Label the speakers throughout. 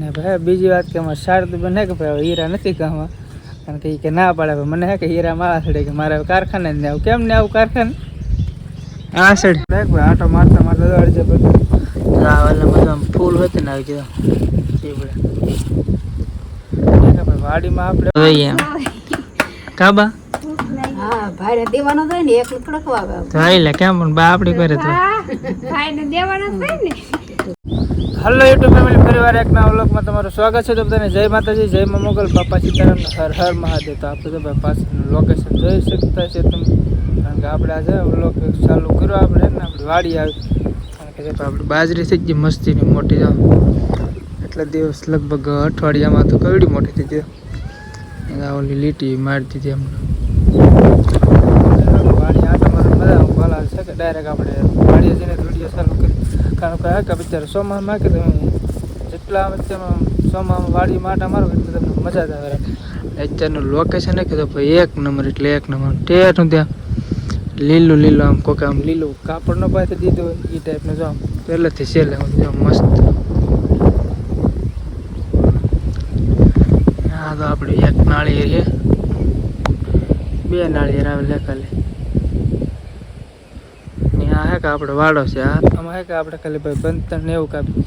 Speaker 1: ને ભાઈ બીજી વાત કે અમારે શારદ બને કે ભાઈ હવે હીરા નથી કહેવા કારણ કે એ કે ના પાડે મને હે કે હીરા માળા સડે કે મારે કારખાને જ ને આવું. કેમ ને આવું કારખાને? આ સડ દેખ ભાઈ આટો મારતા મારતા દોડ છે બધું. રાવલ બધા બધું ફૂલ હોતે ને આવી ગયો. ભાઈ. વાડીમાં આપણે જોઈએ કાબા
Speaker 2: ભાઈને દેવાનો થાય ને એકલું થોડોક
Speaker 1: આઈલે કેમ? બા આપણી કરે તો
Speaker 2: ભાઈને દેવાનો થાય ને
Speaker 1: હલો યુટ્યુબ ફેમિલી પરિવાર એક નવા વ્લોગમાં તમારું સ્વાગત છે. તો બધાને જય માતાજી, જય મા મોગલ. બાપા સીતારામ હર હર મહાદેવ. તો આપણે તો ભાઈ પાછળ લોકેશન જોઈ શકતા છે તમે. કારણ કે આપણે આજે વ્લોગ ચાલુ કર્યો આપણે ને, આપણી વાડી આવી. કારણ કે આપણે બાજરી થઈ ગઈ મસ્તીની મોટી એટલા દિવસ લગભગ અઠવાડિયામાં તો કવડી મોટી થઈ ગઈ. ઓલી લીટી મારી દીધી એમને. વાડી આટો મારવા મજા છે કે ડાયરેક્ટ આપણે વાડીએ જઈને વીડિયો ચાલુ કરી કારણ કે હા કે બિચારા સોમામાં કે તમે જેટલા અત્યારમાં સોમામાં વાડી માટા મારો એટલે તમને મજા જ આવે. અત્યારનું લોકેશન એ કીધું ભાઈ એક નંબર એટલે એક નંબર ટેઠું ત્યાં લીલું લીલું આમ કોઈક આમ લીલું કાપડનો દીધું હોય એ ટાઈપનું જો આમ. પહેલેથી છેલ્લે આમ મસ્ત. આ તો આપણે એક નાળિયેર છે. બે નાળિયેર આવે લેખાલે ને આ હે કે આપણે વાડો છે આ? આમાં હે કે આપણે ખાલી ભાઈ બંતણ ને એવું કાપી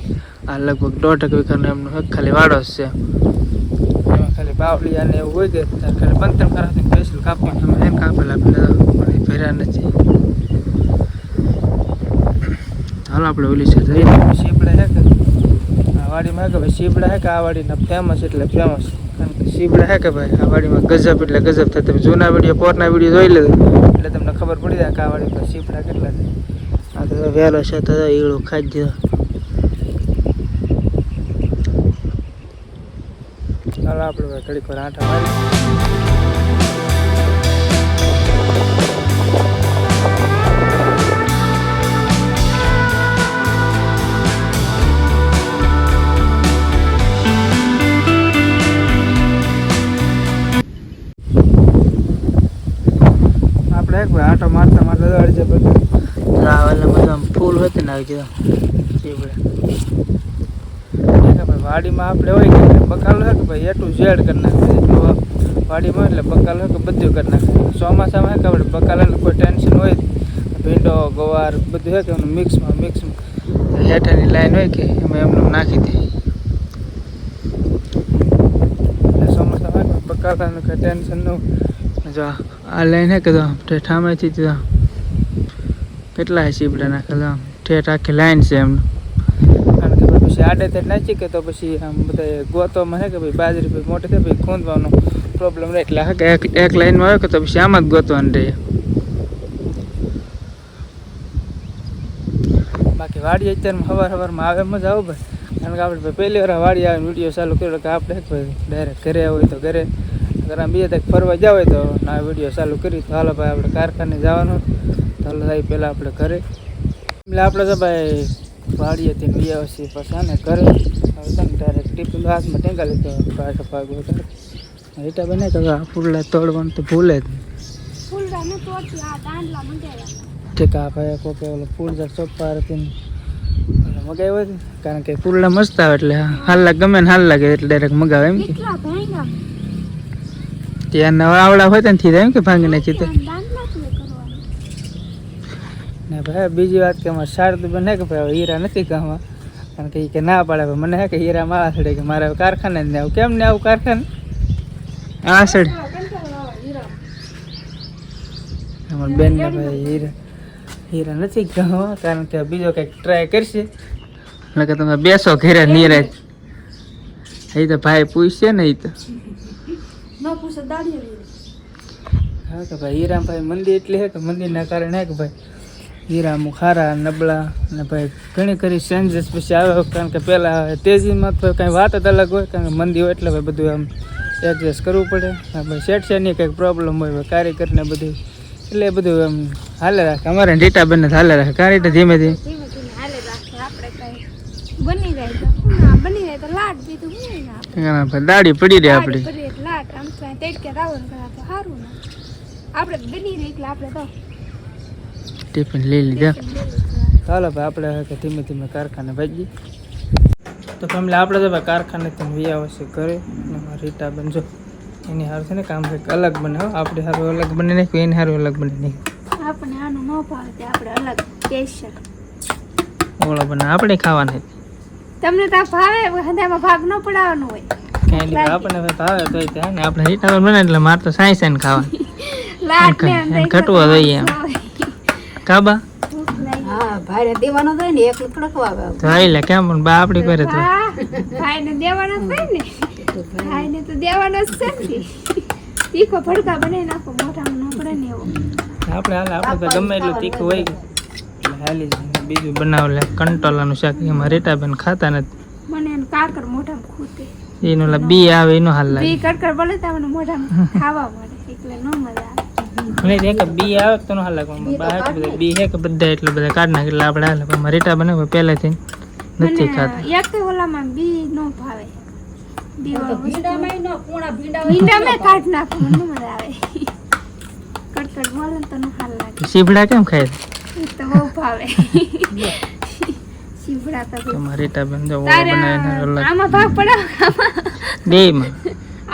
Speaker 1: આ લગભગ દોઢ વીઘાનો એમનો હે ખાલી વાડો છે. એમાં ખાલી બાવલિયા ને એવું હોય કે ત્યારે ખાલી બંતણ કરાવતી પેસલ કાપવાનું. એમ કાપેલા પેલા ભર્યા નથી. હાલ આપણે ઓલી છે જઈએ. શીપડા હે કે? આ વાડીમાં હે કે ભાઈ શીપડા હે કે આ વાડીના ફેમસ એટલે ફેમસ શીપડા હે કે ભાઈ? આ વાડીમાં ગજબ એટલે ગજબ થાય. તમે જૂના વીડિયો પોરના વીડિયો જોઈ લેજો. એટલે તમને ખબર પડી જાય કે આ વાડીમાં શીબડા કેટલા છે. આ તો વહેલો છે, તો ઈળું ખાઈ જ ચાલો આપણે ઘડીક વાર આંટા મારી આપણે આટો મારતા મારતા દોડી જાય બધું. રાવલ બધું ફૂલ હોય ને આવી ગયો સીવડે વાડીમાં આપણે હોય કે બકાલ હોય કે ભાઈ એટલું ઝેડ કરી નાખે. વાડીમાં એટલે બકાલ હોય કે બધું કરી નાખે. ચોમાસામાં કે આપણે બકાલાનું કોઈ ટેન્શન હોય ભીંડો ગવાર બધું હોય કે એમનું મિક્સમાં મિક્સમાં હેઠળની લાઈન હોય કે એમાં એમનું નાખી દઈએ ચોમાસામાં કોઈ ટેન્શન ન જો આ લાઈન હે કે તો ઠેઠામાંથી તો કેટલા સીપડા નાખેલા ઠેઠ આખી લાઈન છે એમ કારણ કે પછી આડે તે નાચી કે તો પછી આમ બધા ગોતોમાં હે કે ભાઈ બાજરી ભાઈ મોટી થાય ભાઈ ખૂંદવાનો પ્રોબ્લેમ રહે. એટલે હા એક એક લાઈનમાં આવે કે તો પછી આમાં જ ગોતવાનું રહે. બાકી વાડી અત્યારમાં સવાર સવારમાં આવે મજા આવું ભાઈ. કારણ કે આપણે પહેલી વાર વાડી આવે વીડિયો ચાલુ કર્યો કે આપણે ડાયરેક્ટ ઘરે હોય તો ઘરે. આમ બીજા તક ફરવા જાવ હોય તો ના વીડિયો ચાલુ કરી. તો હાલો ભાઈ આપણે કારખાને જવાનું. તો હાલો થાય પહેલાં આપણે ઘરે. એટલે આપણે તો ભાઈ વાડીએથી બીજા આવશે પછી ને ઘરે. હવે તમે ડાયરેક્ટ ટિફિન હાથમાં ટેંગા લીધો. પાછો પાક વધારે એટા બને તો આ ફૂલડા તોડવાનું તો ભૂલે જ. ઠીક આ ભાઈ કોકે ઓલો ફૂલડા ચોપ્પા હતી મગાવ્યો હોય કારણ કે ફૂલડા મસ્ત આવે એટલે હાલ ગમે ને હાલ લાગે એટલે ડાયરેક્ટ મગાવે એમ કે. ત્યાં નવા આવડા હોય ત્યાં થી એમ કે ભાંગી નાખી તો ને ભાઈ બીજી વાત કે અમારે શારદ બને કે ભાઈ હીરા નથી કહેવા કારણ કે કે ના પાડે મને કે હીરા માળા સડે કે મારે કારખાને જ ને આવું. કેમ ને આવું કારખાને? આ સડે અમારા બેન ને ભાઈ હીરા હીરા નથી કહેવા કારણ કે બીજો કંઈક ટ્રાય કરશે. એટલે કે તમે બેસો ઘરે નીરજ એ તો ભાઈ પૂછશે ને એ તો.
Speaker 2: ન પૂછે દાડી
Speaker 1: હા કે ભાઈ હીરાભાઈ મંદિર એટલે કે મંદિરના કારણે કે ભાઈ? હીરા ખારા નબળા ને ભાઈ ઘણી ખરી ચેન્જીસ પછી આવે કારણ કે પહેલાં તેજીમાં તો કાંઈ વાત જ અલગ હોય કારણ કે મંદિર હોય એટલે ભાઈ બધું આમ એડજસ્ટ કરવું પડે. ભાઈ શેઠ શેઠની કંઈક પ્રોબ્લેમ હોય ભાઈ કારીગરને બધું. એટલે બધું આમ હાલે રાખે. અમારે ડેટા બેન હાલે રાખે. કારીટા ધીમે ધીમે. એમાં દાઢી પડી રહી આપણી.
Speaker 2: રાવણ કરા તો સારું ને. આપણે બની રહી એટલે આપણે તો
Speaker 1: ટિફિન લઈ લીધા. ચાલો ભાઈ આપણે હવે કે ધીમે ધીમે કારખાને ભાગી તો ફેમિલી આપણે તો ભાઈ કારખાને તમે વી આવે છે ઘરે. અને રીટા બનજો એની હારું છે ને કામ કંઈક અલગ બને હો. આપણે હારું અલગ બની નાખ્યું એની હારું અલગ બને નાખ્યું
Speaker 2: આપણે આનું ન ભાવે તે આપણે અલગ સ્પેશિયલ
Speaker 1: ઓળો બને આપણે ખાવાની
Speaker 2: તમને તો ભાવે હદામાં ભાગ ન પડાવવાનો હોય.
Speaker 1: કાંઈ આપણને ભાઈ ભાવે તો ત્યાં ને આપણે રીટા બને એટલે મારે તો સાઈ સાઈને ખાવા
Speaker 2: જોઈએ
Speaker 1: ઘટવા દઈએ એમ. કાબા
Speaker 2: ભૂખ લાગી.
Speaker 3: હા ભાઈને દેવાનો થાય ને એકલું થોડોક વાવે
Speaker 1: તો કેમ? પણ બા આપણી કરે તો.
Speaker 2: ભાઈને દેવાનો જ ને. ભાઈને તો દેવાનો જ છે તીખો ભડકા બનાવી નાખો મોઢામાં ન પડે ને એવો.
Speaker 1: આપણે હાલ આપણે તો ગમે એટલું તીખું હોય. હાલી બીજું બનાવ લે કંટોલાનું શાક. એમાં રીટાબેન ખાતા નથી.
Speaker 2: મને કાકર મોઢામાં ખૂટે.
Speaker 1: એનું ઓલા બી આવે એનો હાલ લાગે.
Speaker 2: બી કડકડ બોલે તમને મને મોઢામાં ખાવા મળે એટલે નો મજા
Speaker 1: નહીં એક બી આવે તો નો હાલ લાગે. બહાર બધા બી હે કે બધા એટલે બધા કાઢ નાખે એટલે આપણે હાલે પણ રીટા બને પહેલેથી નથી ખાતા.
Speaker 2: એક ઓલામાં બી નો ભાવે.
Speaker 3: ભીંડામાં નો પૂણા ભીંડા
Speaker 2: ભીંડામાં કાઢ નાખો મને મજા આવે. કડકડ બોલે તો નો હાલ લાગે.
Speaker 1: સીભડા કેમ ખાય?
Speaker 2: તો બહુ ભાવે. તો
Speaker 1: તમારે રીટા બેન જો બનાવીને અલગ.
Speaker 2: આમાં ભાગ પડાવ
Speaker 1: બેયમાં.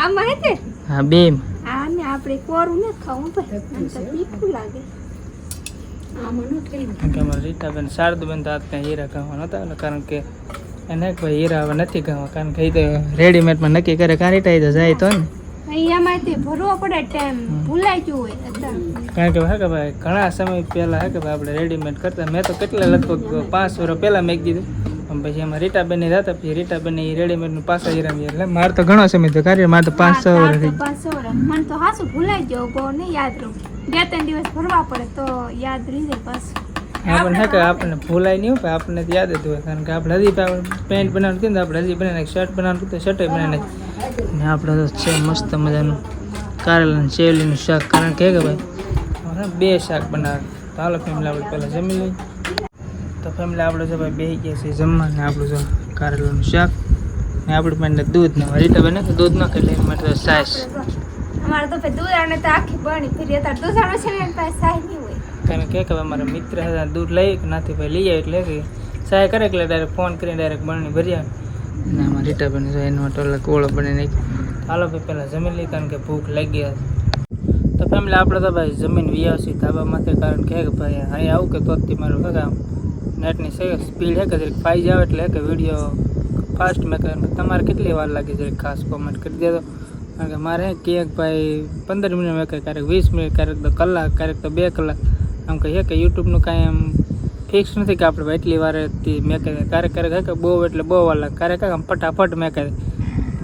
Speaker 2: આમાં હે તે?
Speaker 1: હા બેયમાં.
Speaker 2: આ ને આપણે કોરું ને ખાવું તો તીખું લાગે.
Speaker 1: કારણ રીટાબેન શારદબેન તો આજના હીરા કારણ કે એને કોઈ હીરા હવે નથી ગાવા કારણ કે એ તો રેડીમેડમાં નક્કી કરે કાં તો જાય તો ને.
Speaker 2: અહીંયામાં તે ભરવો પડે ટાઈમ ભૂલાઈ ગયું હોય
Speaker 1: કારણ કે હે કે ભાઈ ઘણા સમય પહેલાં હે કે ભાઈ આપણે રેડીમેડ કરતા મેં તો કેટલા લગભગ પાંચ વર્ષ પહેલાં મેં દીધું પણ પછી એમાં રીટાબેન જતા પછી રીટાબેન એ રેડીમેડનું પાછા હીરા એટલે મારે તો ઘણો સમય તો કાર્ય મારે તો પાંચ છ વર્ષ
Speaker 2: પાંચ છ વર્ષ. મને તો હાસુ ભૂલાઈ ગયો બહુ નહીં યાદ રહું. બે ત્રણ દિવસ ભરવા પડે તો યાદ રહી જાય પાછું.
Speaker 1: આપણને હે, કે આપણને ભૂલાય નહીં હોય પણ આપણને યાદ જ હોય. કારણ કે આપણે હજી પેન્ટ બનાવવાનું કીધું આપણે હજી બનાવી શર્ટ બનાવવાનું કીધું શર્ટ બનાવી નાખી ને આપણે તો છે મસ્ત મજાનું કારેલાનું શેવલીનું શાક. કારણ કે કે ભાઈ બે શાક બનાવે. તો હાલો ફેમિલી આપણે પહેલાં જમી લઈએ. તો ફેમિલી આપણે જો ભાઈ બેસી ગયા છે જમવા ને આપણું જો કારેલાનું શાક. ને આપણી પાસે દૂધ ને રીટા બને દૂધ ન ખાઈ લે માટે છાશ
Speaker 2: અમારે તો દૂધ આને તો આખી બની. ફરી દૂધ આવે છે ને સાહી નહીં હોય.
Speaker 1: કારણ કે કે અમારા મિત્ર હતા દૂધ લઈ કે નાથી ભાઈ લઈ આવે એટલે કે સહાય કરે એટલે ડાયરેક્ટ ફોન કરીને ડાયરેક્ટ બની ભરી આવે. ને આમાં રીટા બની જાય એનો માટે ઓલા કોળો બની નાખી હાલો ભાઈ પહેલાં જમી લઈ કારણ કે ભૂખ લાગી હતી. તો ફેમિલી આપણે તો ભાઈ જમીન વિયાવશી ધાબામાંથી કારણ કે ભાઈ અહીંયા આવું કે તો જ મારું આમ નેટની સ્પીડ હે કે જરીક ફાઈ જાવ એટલે હે કે વીડિયો ફાસ્ટ મેં કરે તમારે કેટલી વાર લાગી જરીક ખાસ કોમેન્ટ કરી દેજો કારણ કે મારે ક્યાંક ભાઈ પંદર મિનિટ મેં કહે ક્યારેક વીસ મિનિટ ક્યારેક તો કલાક ક્યારેક તો બે કલાક. આમ કહીએ કે યુટ્યુબનું કાંઈ એમ ફિક્સ નથી કે આપણે એટલી વાર મેં કહે ક્યારેક ક્યારેક કે બહુ એટલે બહુ વાર લાગે, ક્યારેક આમ ફટાફટ મેં કહે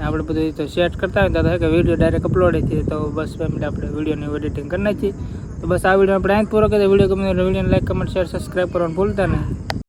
Speaker 1: આપણે બધું તો સેટ કરતા હોય તો કે વીડિયો ડાયરેક્ટ અપલોડ થઈ તો બસ પેમેન્ટ આપણે વિડીયોની એડિટિંગ કરી નાખીએ તો બસ આ વીડિયો આપણે અહીં પૂરો કરીએ. વીડિયો ગમે વિડીયોને લાઈક કમેન્ટ શેર સબસ્ક્રાઈબ કરવાનું ભૂલતા નહીં.